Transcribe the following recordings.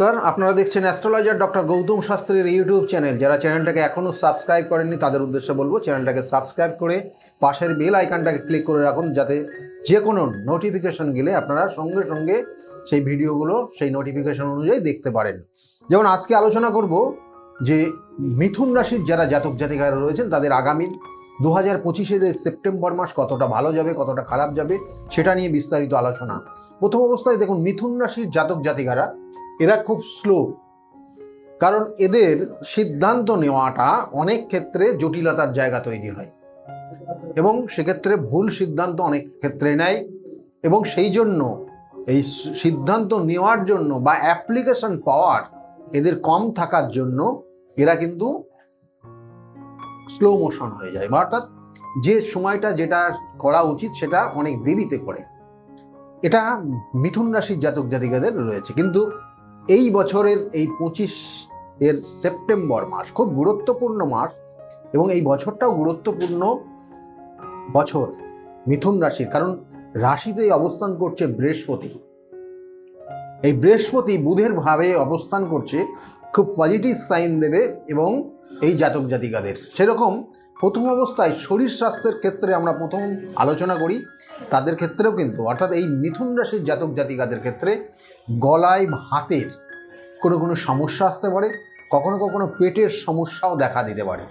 নমস্কার। আপনারা দেখছেন অ্যাস্ট্রোলজার ডক্টর গৌতম শাস্ত্রীর ইউটিউব চ্যানেল। যারা চ্যানেলটাকে এখনও সাবস্ক্রাইব করেননি, তাদের উদ্দেশ্যে বলব চ্যানেলটাকে সাবস্ক্রাইব করে পাশের বেল আইকনটাকে ক্লিক করে রাখুন, যাতে যে কোনো নোটিফিকেশন গেলে আপনারা সঙ্গে সঙ্গে সেই ভিডিওগুলো, সেই নোটিফিকেশন অনুযায়ী দেখতে পারেন। যেমন আজকে আলোচনা করব যে মিথুন রাশির যারা জাতক জাতিকারা রয়েছেন, তাদের আগামী দু হাজার পঁচিশের সেপ্টেম্বর মাস কতটা ভালো যাবে, কতটা খারাপ যাবে, সেটা নিয়ে বিস্তারিত আলোচনা। প্রথম অবস্থায় দেখুন, মিথুন রাশির জাতক জাতিকারা এরা খুব স্লো কারণ এদের সিদ্ধান্ত নেওয়াটা অনেক ক্ষেত্রে জটিলতার জায়গা তৈরি হয়। এবং সেক্ষেত্রে ভুল সিদ্ধান্ত অনেক ক্ষেত্রে নেয়। এবং সেই জন্য এই সিদ্ধান্ত নেওয়ার জন্য বা অ্যাপ্লিকেশন পাওয়ার এদের কম থাকার জন্য এরা কিন্তু স্লো মোশন হয়ে যায়। বা অর্থাৎ যে সময়টা যেটা করা উচিত সেটা অনেক দেরিতে করে। এটা মিথুন রাশির জাতক জাতিকাদের রয়েছে। কিন্তু এই বছরের এই পঁচিশ এর সেপ্টেম্বর মাস খুব গুরুত্বপূর্ণ মাস এবং এই বছরটাও গুরুত্বপূর্ণ বছর মিথুন রাশির, কারণ রাশিতে অবস্থান করছে বৃহস্পতি। এই বৃহস্পতি বুধের ভাবে অবস্থান করছে, খুব পজিটিভ সাইন দেবে এবং এই জাতক জাতিকাদের। সেরকম প্রথম অবস্থায় শরীর স্বাস্থ্যের ক্ষেত্রে আমরা প্রথম আলোচনা করি। তাদের ক্ষেত্রেও কিন্তু, অর্থাৎ এই মিথুন রাশির জাতক জাতিকাদের ক্ষেত্রে গলায় হাতের কোনো কোনো সমস্যা আসতে পারে, কখনো কখনো পেটের সমস্যাও দেখা দিতে পারে।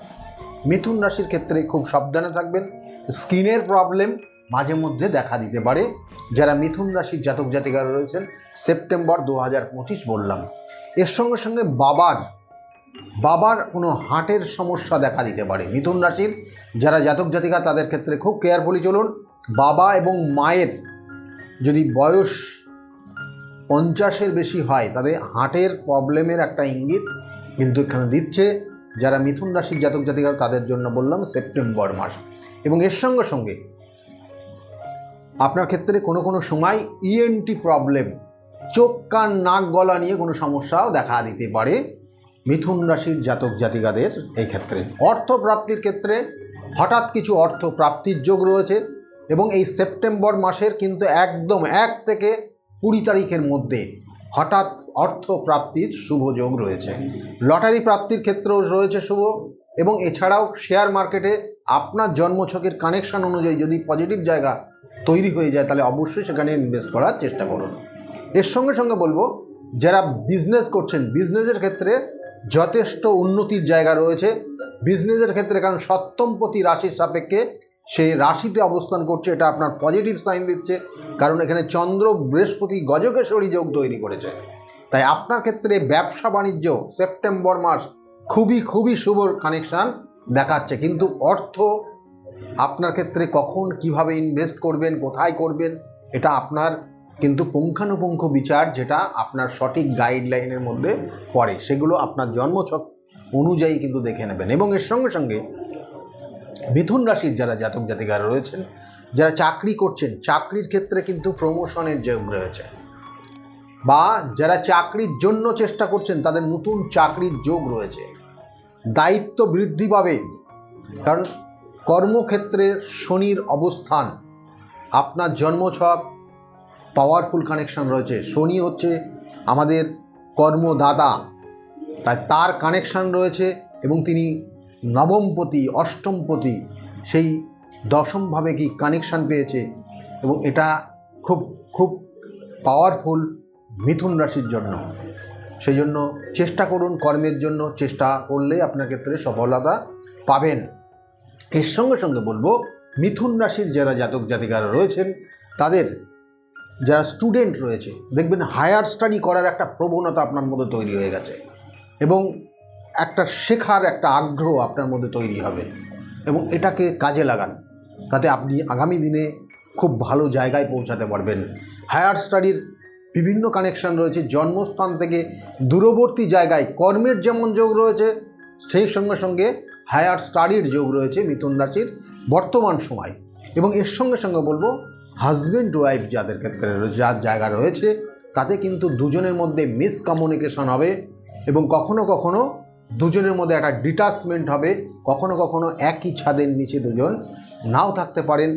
মিথুন রাশির ক্ষেত্রে খুব সাবধানে থাকবেন, স্কিনের প্রবলেম মাঝে মধ্যে দেখা দিতে পারে। যারা মিথুন রাশির জাতক জাতিকারা রয়েছেন, সেপ্টেম্বর দু হাজার পঁচিশ বললাম। এর সঙ্গে সঙ্গে বাবার বাবার কোনো হার্টের সমস্যা দেখা দিতে পারে। মিথুন রাশির যারা জাতক জাতিকা, তাদের ক্ষেত্রে খুব কেয়ারফুলি চলুন। বাবা এবং মায়ের যদি বয়স পঞ্চাশের বেশি হয়, তাদের হার্টের প্রবলেমের একটা ইঙ্গিত কিন্তু এখানে দিচ্ছে। যারা মিথুন রাশির জাতক জাতিকার তাদের জন্য বললাম সেপ্টেম্বর মাস। এবং এর সঙ্গে সঙ্গে আপনার ক্ষেত্রে কোনো কোনো সময় ইএনটি প্রবলেম চোখ কান নাক গলা নিয়ে কোনো সমস্যাও দেখা দিতে পারে। মিথুন রাশির জাতক জাতিকাদের এই ক্ষেত্রে। অর্থ প্রাপ্তির ক্ষেত্রে হঠাৎ কিছু অর্থ প্রাপ্তির যোগ রয়েছে এবং এই সেপ্টেম্বর মাসের কিন্তু একদম এক থেকে কুড়ি তারিখের মধ্যে হঠাৎ অর্থ প্রাপ্তির শুভ যোগ রয়েছে। লটারি প্রাপ্তির ক্ষেত্রেও রয়েছে শুভ এবং এছাড়াও শেয়ার মার্কেটে আপনার জন্মছকের কানেকশন অনুযায়ী যদি পজিটিভ জায়গা তৈরি হয়ে যায়, তাহলে অবশ্যই সেখানে ইনভেস্ট করার চেষ্টা করুন। এর সঙ্গে সঙ্গে বলব, যারা বিজনেস করছেন বিজনেসের ক্ষেত্রে যথেষ্ট উন্নতির জায়গা রয়েছে। বিজনেসের ক্ষেত্রে কারণ সপ্তমপতি রাশির সাপেক্ষে সেই রাশিতে অবস্থান করছে, এটা আপনার পজিটিভ সাইন দিচ্ছে। কারণ এখানে চন্দ্র বৃহস্পতি গজকেশ্বরী যোগ তৈরি করেছে। তাই আপনার ক্ষেত্রে ব্যবসা বাণিজ্য সেপ্টেম্বর মাস খুবই খুবই শুভ কানেকশান দেখাচ্ছে। কিন্তু অর্থ আপনার ক্ষেত্রে কখন কীভাবে ইনভেস্ট করবেন, কোথায় করবেন, এটা আপনার কিন্তু পুঙ্খানুপুঙ্খ বিচার যেটা আপনার সঠিক গাইডলাইনের মধ্যে পড়ে, সেগুলো আপনার জন্মছক অনুযায়ী কিন্তু দেখে নেবেন। এবং এর সঙ্গে সঙ্গে মিথুন রাশির যারা জাতক জাতিকারা রয়েছেন, যারা চাকরি করছেন, চাকরির ক্ষেত্রে কিন্তু প্রমোশনের যোগ রয়েছে। বা যারা চাকরির জন্য চেষ্টা করছেন, তাদের নতুন চাকরির যোগ রয়েছে। দায়িত্ব বৃদ্ধি পাবে কারণ কর্মক্ষেত্রে শনির অবস্থান, আপনার জন্মছক পাওয়ারফুল কানেকশন রয়েছে। শনি হচ্ছে আমাদের কর্মদাতা। তাই তার কানেকশন রয়েছে এবং তিনি নবমপতি, অষ্টমপতি, সেই দশমভাবে কি কানেকশন পেয়েছে এবং এটা খুব খুব পাওয়ারফুল মিথুন রাশির জন্য। সেই জন্য চেষ্টা করুন কর্মের জন্য, চেষ্টা করলে আপনার ক্ষেত্রে সফলতা পাবেন। এর সঙ্গে সঙ্গে বলব, মিথুন রাশির যারা জাতক জাতিকারা রয়েছেন, তাদের যারা স্টুডেন্ট রয়েছে, দেখবেন হায়ার স্টাডি করার একটা প্রবণতা আপনার মধ্যে তৈরি হয়ে গেছে। এবং একটা শেখার একটা আগ্রহ আপনার মধ্যে তৈরি হবে। এবং এটাকে কাজে লাগান, তাতে আপনি আগামী দিনে খুব ভালো জায়গায় পৌঁছাতে পারবেন। হায়ার স্টাডির বিভিন্ন কানেকশন রয়েছে, জন্মস্থান থেকে দূরবর্তী জায়গায় কর্মের যেমন যোগ রয়েছে, সেই সঙ্গে সঙ্গে হায়ার স্টাডির যোগ রয়েছে মিথুন রাশির বর্তমান সময়। এবং এর সঙ্গে সঙ্গে বলব হাজব্যান্ড ওয়াইফ যাদের ক্ষেত্রে রয়েছে- যার জায়গা রয়েছে, তাতে কিন্তু দুজনের মধ্যে মিসকমিউনিকেশন হবে এবং কখনো কখনো দুজনের মধ্যে একটা ডিটাচমেন্ট হবে, কখনো কখনো একই ছাদের নিচে দুজন নাও থাকতে পারেন।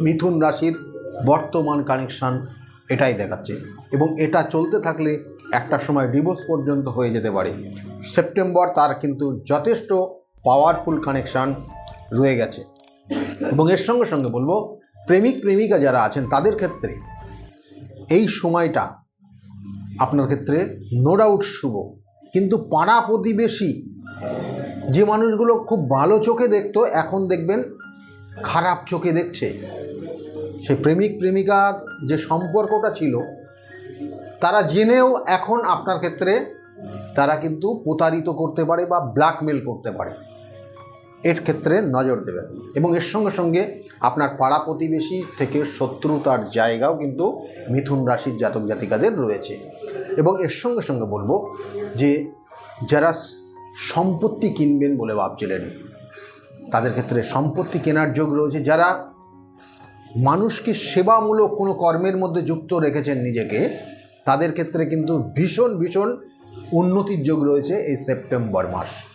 মিথুন রাশির বর্তমান কানেকশান এটাই দেখাচ্ছে এবং এটা চলতে থাকলে একটা সময় ডিভোর্স পর্যন্ত হয়ে যেতে পারে। সেপ্টেম্বর তার কিন্তু যথেষ্ট পাওয়ারফুল কানেকশান রয়ে গেছে। এবং এর সঙ্গে সঙ্গে বলব প্রেমিক প্রেমিকা যারা আছেন, তাদের ক্ষেত্রে এই সময়টা আপনার ক্ষেত্রে নো ডাউট শুভ। কিন্তু পাড়া প্রতিবেশী যে মানুষগুলো খুব ভালো চোখে দেখতো, এখন দেখবেন খারাপ চোখে দেখছে। সেই প্রেমিক প্রেমিকার যে সম্পর্কটা ছিল, তারা জেনেও এখন আপনার ক্ষেত্রে তারা কিন্তু প্রতারিত করতে পারে বা ব্ল্যাকমেল করতে পারে। এর ক্ষেত্রে নজর দেবেন। এবং এর সঙ্গে সঙ্গে আপনার পাড়া প্রতিবেশী থেকে শত্রুতার জায়গাও কিন্তু মিথুন রাশির জাতক জাতিকাদের রয়েছে। এবং এর সঙ্গে সঙ্গে বলব যে যারা সম্পত্তি কিনবেন বলে ভাবছিলেন, তাদের ক্ষেত্রে সম্পত্তি কেনার যোগ রয়েছে। যারা মানুষকে সেবামূলক কোনো কর্মের মধ্যে যুক্ত রেখেছেন নিজেকে, তাদের ক্ষেত্রে কিন্তু ভীষণ ভীষণ উন্নতির যোগ রয়েছে এই সেপ্টেম্বর মাস।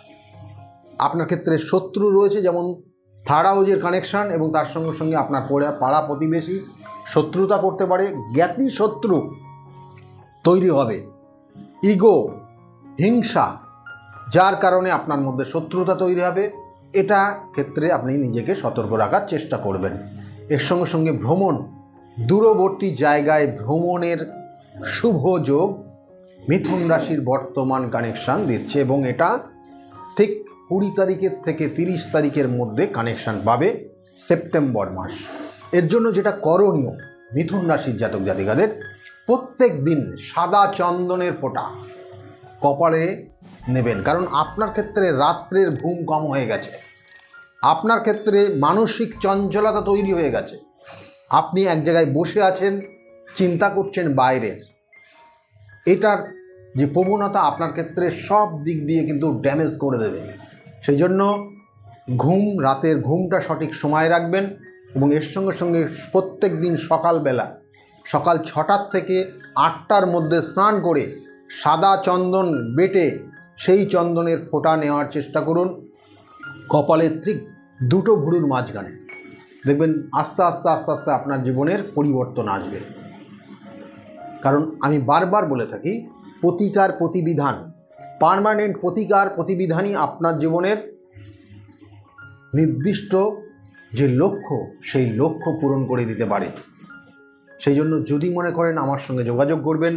আপনার ক্ষেত্রে শত্রু রয়েছে, যেমন থার্ড হাউজের কানেকশান এবং তার সঙ্গে সঙ্গে আপনার পড়া- পাড়া প্রতিবেশী শত্রুতা করতে পারে, জ্ঞাতি শত্রু তৈরি হবে। ইগো হিংসা, যার কারণে আপনার মধ্যে শত্রুতা তৈরি হবে। এটা ক্ষেত্রে আপনি নিজেকে সতর্ক রাখার চেষ্টা করবেন। এর সঙ্গে সঙ্গে ভ্রমণ, দূরবর্তী জায়গায় ভ্রমণের শুভ যোগ, মিথুন রাশির বর্তমান কানেকশান দিচ্ছে এবং এটা ঠিক কুড়ি তারিখের থেকে তিরিশ তারিখের মধ্যে কানেকশান পাবে সেপ্টেম্বর মাস। এর জন্য যেটা করণীয় মিথুন রাশির জাতক জাতিকাদের, প্রত্যেক দিন সাদা চন্দনের ফোঁটা কপালে নেবেন। কারণ আপনার ক্ষেত্রে রাত্রের ঘুম কম হয়ে গেছে। আপনার ক্ষেত্রে মানসিক চঞ্চলতা তৈরি হয়ে গেছে। আপনি এক জায়গায় বসে আছেন, চিন্তা করছেন বাইরের এটার যে প্রবণতা আপনার ক্ষেত্রে সব দিক দিয়ে কিন্তু ড্যামেজ করে দেবে। সেই জন্য ঘুম, রাতের ঘুমটা সঠিক সময় রাখবেন এবং এর সঙ্গে সঙ্গে প্রত্যেক দিন সকালবেলা, সকাল ছটার থেকে আটটার মধ্যে স্নান করে সাদা চন্দন বেটে সেই চন্দনের ফোঁটা নেওয়ার চেষ্টা করুন। কপালের ঠিক দুটো ভুরুর মাঝখানে। দেখবেন আস্তে আস্তে আস্তে আস্তে আপনার জীবনের পরিবর্তন আসবে। কারণ আমি বারবার বলে থাকি প্রতিকার প্রতিবিধান। পার্মানেন্ট প্রতিকার প্রতিবিধানই আপনার জীবনের নির্দিষ্ট যে লক্ষ্য, সেই লক্ষ্য পূরণ করে দিতে পারে। সেই জন্য যদি মনে করেন আমার সঙ্গে যোগাযোগ করবেন,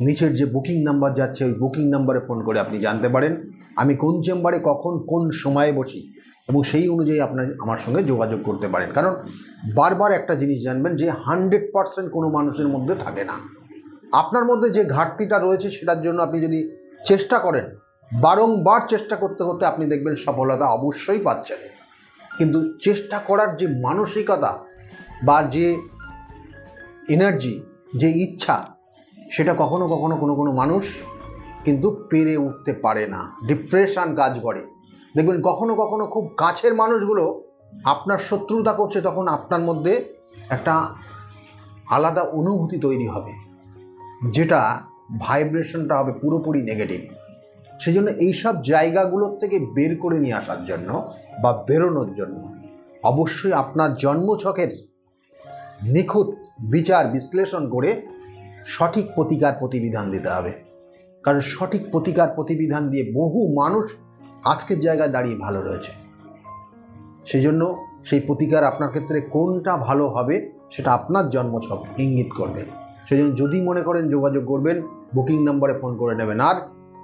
নিচের যে বুকিং নাম্বার যাচ্ছে, ওই বুকিং নাম্বারে ফোন করে আপনি জানতে পারেন। আমি কোন চেম্বারে কখন কোন সময়ে বসি এবং সেই অনুযায়ী আপনার, আমার সঙ্গে যোগাযোগ করতে পারেন। কারণ বারবার একটা জিনিস জানবেন যে হান্ড্রেড পারসেন্ট কোনো মানুষের মধ্যে থাকে না। আপনার মধ্যে যে ঘাটতিটা রয়েছে সেটার জন্য আপনি যদি চেষ্টা করেন, বারংবার চেষ্টা করতে করতে আপনি দেখবেন সফলতা অবশ্যই পাচ্ছেন। কিন্তু চেষ্টা করার যে মানসিকতা বা যে এনার্জি যে ইচ্ছা, সেটা কখনো কখনো কোনো কোনো মানুষ কিন্তু পেরে উঠতে পারে না। ডিপ্রেশন কাজ করে। দেখবেন কখনো কখনো খুব কাছের মানুষগুলো আপনার শত্রুতা করছে, তখন আপনার মধ্যে একটা আলাদা অনুভূতি তৈরি হবে। যেটা ভাইব্রেশনটা হবে পুরোপুরি নেগেটিভ। সেই জন্য এইসব জায়গাগুলোর থেকে বের করে নিয়ে আসার জন্য বা বেরোনোর জন্য অবশ্যই আপনার জন্মছকের নিখুঁত বিচার বিশ্লেষণ করে সঠিক প্রতিকার প্রতিবিধান দিতে হবে। কারণ সঠিক প্রতিকার প্রতিবিধান দিয়ে বহু মানুষ আজকের জায়গায় দাঁড়িয়ে ভালো রয়েছে। সেই জন্য সেই প্রতিকার আপনার ক্ষেত্রে কোনটা ভালো হবে সেটা আপনার জন্মছক ইঙ্গিত করবে। সেই জন্য যদি মনে করেন যোগাযোগ করবেন বুকিং নাম্বারে ফোন করে নেবেন। আর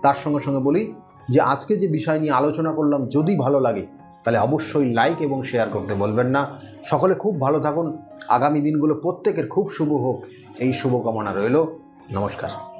তার সঙ্গে সঙ্গে বলি যে, আজকে যে বিষয় নিয়ে আলোচনা করলাম, যদি ভালো লাগে, তাহলে অবশ্যই লাইক এবং শেয়ার করতে বলবেন না। সকলে খুব ভালো থাকুন। আগামী দিনগুলো প্রত্যেকের খুব শুভ হোক। এই শুভকামনা রইল। নমস্কার।